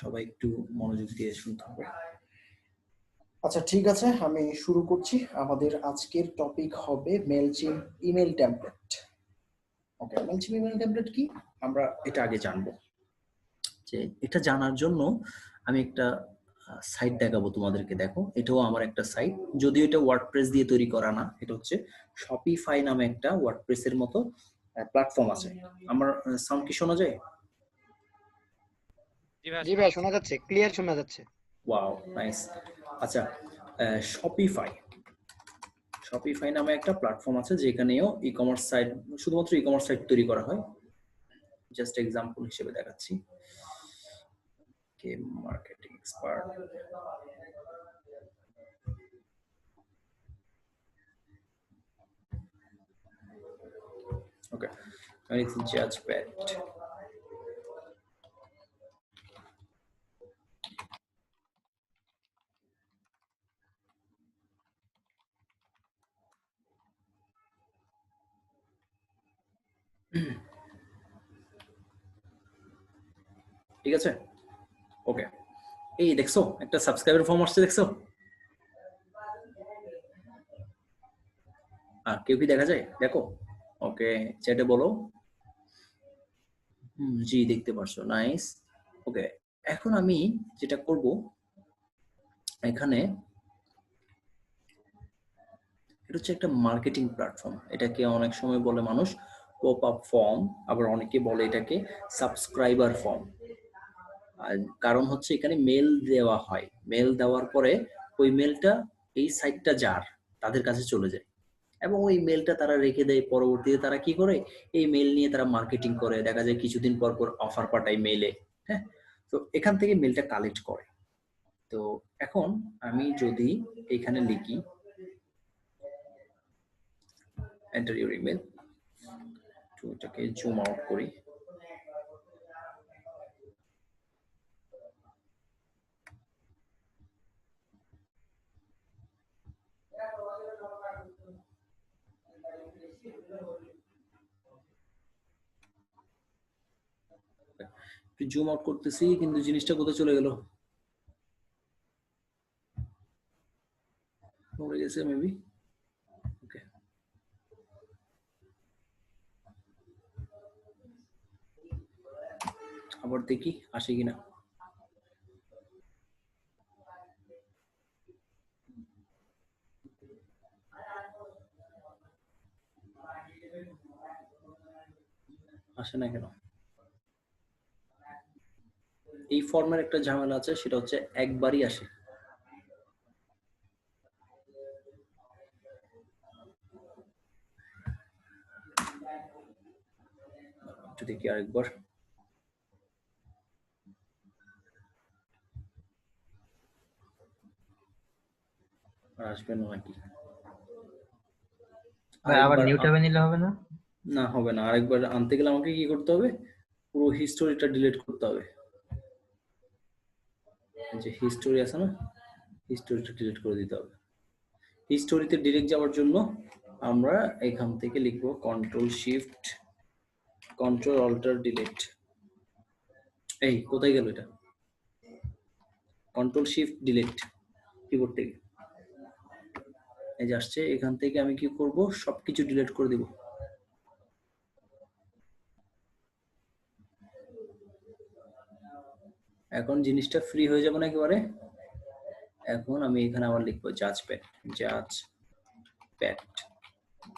সবাই একটু মনোযোগ দিয়ে শুনতে হবে। আচ্ছা ঠিক আছে আমি শুরু করছি। আমাদের আজকের টপিক হবে Mailchimp email template okay Mailchimp email template কি? আমরা এটা আগে জানব। যে এটা জানার জন্য আমি একটা সাইট দেখাবো তোমাদেরকে দেখো। এটাও আমার একটা সাইট যদিও এটা ওয়ার্ডপ্রেস দিয়ে তৈরি করা না এটা হচ্ছে শপিফাই নামে একটা ওয়ার্ডপ্রেসের মতো প্ল্যাটফর্ম আছে। আমার সাউন্ড কি শোনা যায়? জি ভাই শোনা যাচ্ছে ক্লিয়ার শোনা যাচ্ছে। ওয়াও নাইস আচ্ছা শপিফাই শপিফাই নামে একটা প্ল্যাটফর্ম আছে যেখানেও ই কমার্স সাইট শুধুমাত্র ই কমার্স সাইট তৈরি করা হয়। জাস্ট এক্সাম্পল হিসেবে দেখাচ্ছি। কে মার্কেটিং এক্সপার্ট ওকে আমি জাজ প্যাট ঠিক আছে? ওকে এই দেখছ, একটা সাবস্ক্রাইবার ফর্ম আসছে, দেখছ? আর কেউ কি দেখা যায়? দেখো। ওকে চ্যাটে বলো। জি, দেখতে পারছ। নাইস ওকে এখন আমি যেটা করব, এখানে এটা হচ্ছে একটা মার্কেটিং প্ল্যাটফর্ম এটাকে অনেক সময় বলে মানুষ পপ আপ ফর্ম আবার অনেকে বলে এটাকে সাবস্ক্রাইবার ফর্ম কারণ হচ্ছে এখানে মেল দেওয়া হয়। মেল দেওয়ার পরে ওই মেলটা এই সাইটটা যার, তাদের কাছে চলে যায়। এবং ওই মেলটা তারা রেখে দেয়, পরবর্তীতে তারা কি করে? এই মেল নিয়ে তারা মার্কেটিং করে। দেখা যায় কিছুদিন পর পর অফার পাঠায় মেলে হ্যাঁ? তো এখান থেকে মেলটা কালেক্ট করে। তো এখন আমি যদি এখানে লিখি এন্টার ইউর ইমেল এটাকে জুম আউট করি। জুম আউট করতেছি, কিন্তু জিনিসটা কোথায় চলে গেল? আবার দেখি, আসে কিনা। আসে না কেন? এই ফর্মের একটা ঝামেলা আছে সেটা হচ্ছে একবারই আসে। একটু দেখি আরেকবার। আর আসবে না নাকি? আবার নিলে হবে না? না হবে না। আরেকবার আনতে গেলে আমাকে কি করতে হবে? পুরো হিস্টোরিটা ডিলিট করতে হবে। যে হিস্টোরি আছে না হিস্টোরিটা ডিলিট করে দিতে হবে। হিস্টোরিতে ডিরেক্ট যাওয়ার জন্য আমরা এখান থেকে লিখব control shift control alt delete এই, কোথায় গেল এটা? কন্ট্রোল শিফট ডিলিট কিবোর্ড থেকে। এই যে আসছে, এখান থেকে আমি কি করব? সবকিছু ডিলিট করে দিব। এখন জিনিসটা ফ্রি হয়ে যাবে না একেবারে। এখন আমি এখানে আবার লিখব জাজ প্যাট জাজ প্যাট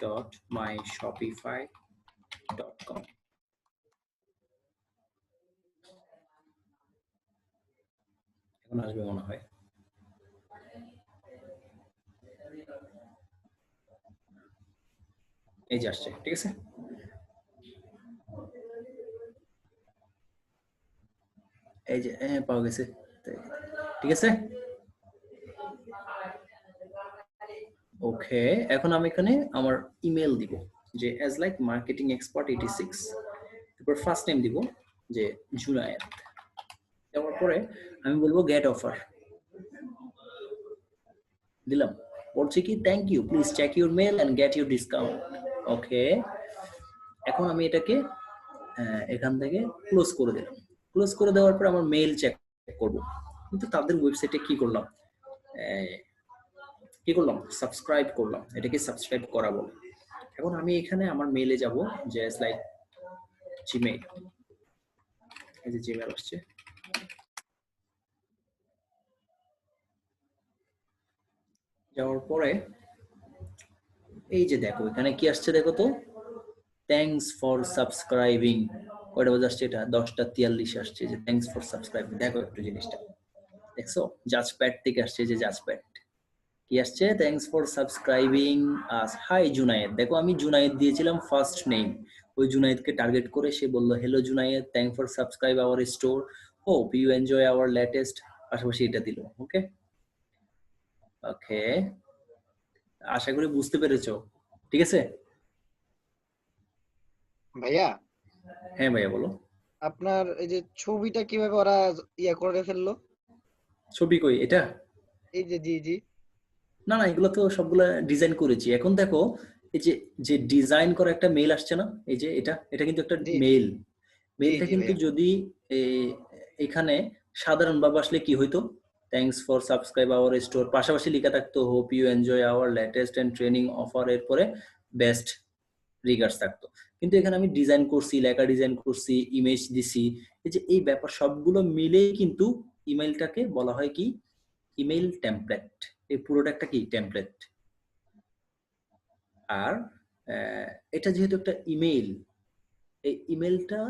dot my Shopify dot com এখন আসবে মনে হয়। এই যে আসছে ঠিক আছে? এই যে হ্যাঁ পাওয়া গেছে। ঠিক আছে? ওকে এখন আমি এখানে আমার ইমেল দিব, যে as like marketing expert eighty six তারপর ফার্স্ট নেম দিব, যে জুনায়েত দেওয়ার পরে আমি বলব গেট অফার দিলাম। বলছে কি thank you please check your mail and get your discount okay এখন আমি এটাকে এখান থেকে ক্লোজ করে দিলাম। ক্লোজ করে দেওয়ার পর আমার মেইল চেক করব। কিন্তু তাদের ওয়েবসাইটে কি করলাম? কি করলাম? সাবস্ক্রাইব করলাম। এটাকে সাবস্ক্রাইব করা বলে। এখন আমি এখানে আমার মেইলে যাব যে লাইক জিমেইল এই যে জিমেইল আসছে। যাওয়ার পরে, এই যে দেখো, এখানে কি আসছে দেখো তো? থ্যাঙ্কস ফর সাবস্ক্রাইবিং কয়টা বাজে আসছে এটা? দশটা তিয়াল্লিশ আসছে, যে থ্যাংকস ফর সাবস্ক্রাইব দেখো একটু জিনিসটা। দেখছ? জাজ প্যাড থেকে আসছে যে জাজ প্যাড কি আসছে? Thanks for subscribing us hi Junayed দেখো, আমি জুনায়েদ দিয়েছিলাম ফার্স্ট নেম ওই জুনায়েদকে টার্গেট করে সে বলল hello Junayed thank for subscribe our store hope you enjoy our latest পাশাপাশি এটা দিল ওকে ওকে আশা করি বুঝতে পেরেছ। ঠিক আছে? ভাইয়া? হ্যাঁ ভাইয়া বলো। আপনার এই যে ছবিটা কীভাবে ওরা ইয়া করে ফেলল? ছবি কই এটা? এই যে জি জি। না না এগুলো তো সবগুলা ডিজাইন করেছি। এখন দেখো এই যে যে ডিজাইন করা একটা মেল আসছে না? এই যে এটা এটা কিন্তু একটা মেইল মেইলটা কিন্তু যদি এখানে সাধারণ ভাবে আসলে কি হইতো? Thanks for subscribe our store পাশাপাশি লেখা থাকতো hope you enjoy our latest and training offer এর পরে বেস্ট রিগার্ডস থাকতো। কিন্তু এখানে আমি ডিজাইন করছি, লেখা ডিজাইন করছি ইমেজ দিছি। এই যে এই ব্যাপার সবগুলো মিলেই কিন্তু ইমেলটাকে বলা হয় কি? ইমেল টেমপ্লেট এই পুরোটা একটা কি? টেমপ্লেট আর এটা যেহেতু একটা ইমেল এই ইমেলটা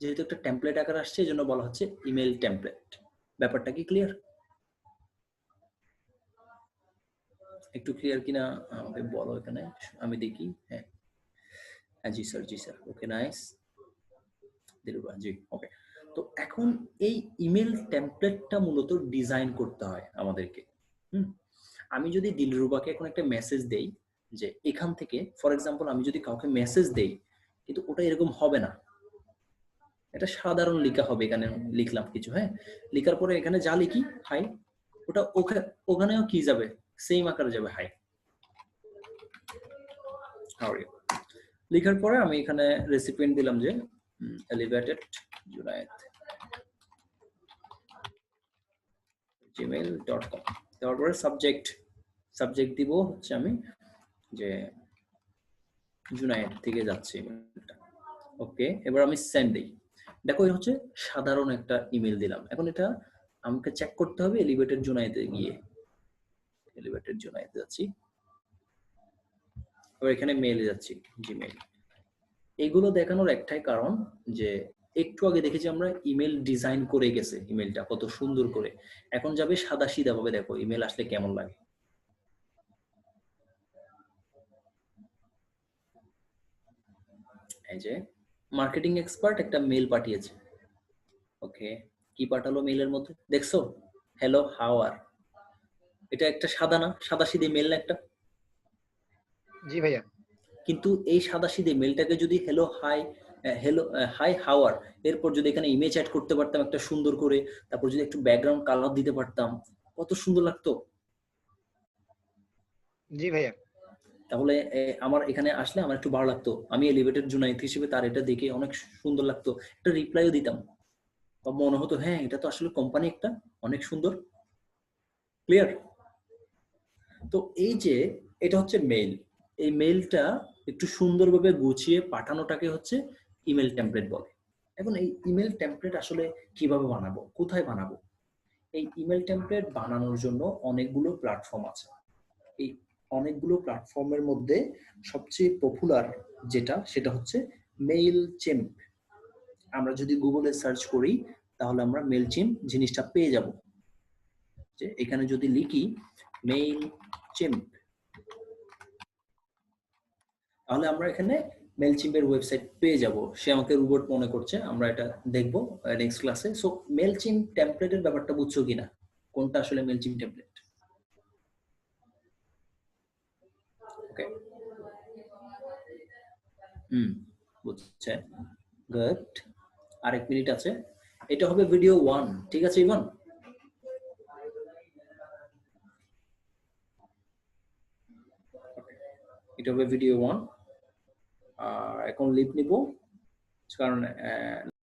যেহেতু একটা টেমপ্লেট আকার আসছে, এই জন্য বলা হচ্ছে ইমেল টেমপ্লেট ব্যাপারটা কি ক্লিয়ার একটু ক্লিয়ার কিনা আমাকে বলো এখানে, আমি দেখি হ্যাঁ। জি স্যার জি স্যার। ওকে নাইস দিলুবা জি ওকে তো এখন এই ইমেল টেমপ্লেটটা মূলত ডিজাইন করতে হয় আমাদেরকে। হুম? আমি যদি দিলরুবাকে এখন একটা মেসেজ দেই যে এখান থেকে ফর এক্সাম্পল আমি যদি কাউকে মেসেজ দেই, কিন্তু ওটা এরকম হবে না। এটা সাধারণ লেখা হবে, এখানে লিখলাম কিছু হ্যাঁ? লেখার পরে এখানে যা লিখি হাই ওটা ওখানে ওখানেও কি যাবে? সেম আকারে যাবে হাই লেখার পরে আমি এখানে রেসিপিয়েন্ট দিলাম যে elevated Junayed Gmail dot com দেওয়ার পরে সাবজেক্ট সাবজেক্ট দিব হচ্ছে আমি যে জুনায়েদ থেকে যাচ্ছে ওকে এবার আমি সেন্ড দিই। দেখো এটা হচ্ছে সাধারণ একটা ইমেল দিলাম। এখন এটা আমাকে চেক করতে হবে এলিভেটেড জুনাইতে গিয়ে। এলিভেটেড জুনাইতে যাচ্ছি এখানে মেইলে যাচ্ছি জিমেইল এগুলো দেখানোর একটাই কারণ যে একটু আগে দেখেছি আমরা ইমেল ডিজাইন করে গেছে ইমেলটা কত সুন্দর করে। এখন যাবে সাদা সিধা ভাবে দেখো ইমেল আসলে কেমন লাগে। এই যে মার্কেটিং এক্সপার্ট একটা মেল পাঠিয়েছে। ওকে কি পাঠালো মেলের মধ্যে? দেখছ? হ্যালো হাওয়ার এটা একটা সাদা না সাদা সিধে মেল না একটা? জি ভাইয়া। কিন্তু এই সাদা সিধে মেলটাকে যদি হ্যালো হাই হ্যালো হাই হাওয়ার এরপর যদি এখানে ইমেজ অ্যাড করতে পারতাম একটা সুন্দর করে তারপর যদি একটু ব্যাকগ্রাউন্ড কালার দিতে পারতাম কত সুন্দর লাগতো। জি ভাইয়া। তাহলে আমার এখানে আসলে আমার একটু ভালো লাগতো। আমি এলিভেটেড জুনাইত হিসেবে তার এটা দেখে অনেক সুন্দর লাগতো। একটা রিপ্লাইও দিতাম। বা মনে হতো হ্যাঁ এটা তো আসলে কোম্পানি একটা অনেক সুন্দর। ক্লিয়ার তো এই যে এটা হচ্ছে মেইল এই মেইলটা একটু সুন্দরভাবে গুছিয়ে পাঠানোটাকে হচ্ছে ইমেল টেমপ্লেট বলে। এখন এই ইমেল টেমপ্লেট আসলে কীভাবে বানাবো? কোথায় বানাবো? এই ইমেল টেমপ্লেট বানানোর জন্য অনেকগুলো প্ল্যাটফর্ম আছে। এই অনেকগুলো প্ল্যাটফর্মের মধ্যে সবচেয়ে পপুলার যেটা, সেটা হচ্ছে মেইল চেম্প আমরা যদি গুগলে সার্চ করি, তাহলে আমরা মেল চেম্প জিনিসটা পেয়ে যাব। যে এখানে যদি লিখি মেইল চেম্প তাহলে আমরা এখানে মেল চিম্পের ওয়েবসাইট পেয়ে যাব। সে আমাকে রোবট মনে করছে, আমরা এটা দেখব নেক্সট ক্লাসে সো মেল চিম টেমপ্লেটের ব্যাপারটা বুঝছ কিনা কোনটা আসলে মেলচিম টেমপ্লেট ওকে হুম, বুঝছে। গুড আরেক মিনিট আছে। এটা হবে ভিডিও ওয়ান ঠিক আছে ইভান এটা হবে ভিডিও ওয়ান এখন লিপ নিব। কারণ